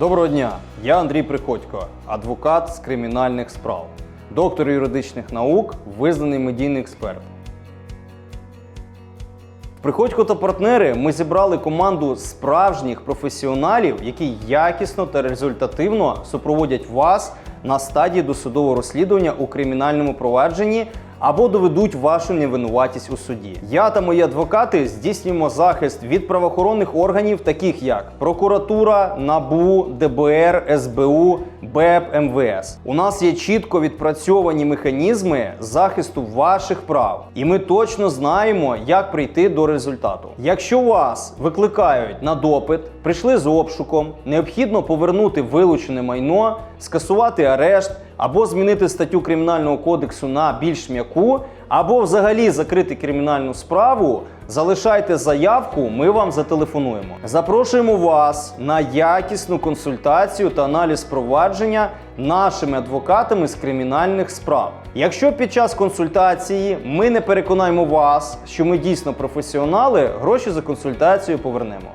Доброго дня, я Андрій Приходько, адвокат з кримінальних справ, доктор юридичних наук, визнаний медійний експерт. В Приходько та партнери ми зібрали команду справжніх професіоналів, які якісно та результативно супроводять вас на стадії досудового розслідування у кримінальному провадженні або доведуть вашу невинуватість у суді. Я та мої адвокати здійснюємо захист від правоохоронних органів, таких як прокуратура, НАБУ, ДБР, СБУ, БЕП, МВС. У нас є чітко відпрацьовані механізми захисту ваших прав, і ми точно знаємо, як прийти до результату. Якщо вас викликають на допит, прийшли з обшуком, необхідно повернути вилучене майно, скасувати арешт або змінити статтю кримінального кодексу на більш м'яку, або взагалі закрити кримінальну справу. Залишайте заявку, ми вам зателефонуємо. Запрошуємо вас на якісну консультацію та аналіз провадження нашими адвокатами з кримінальних справ. Якщо під час консультації ми не переконаємо вас, що ми дійсно професіонали, гроші за консультацію повернемо.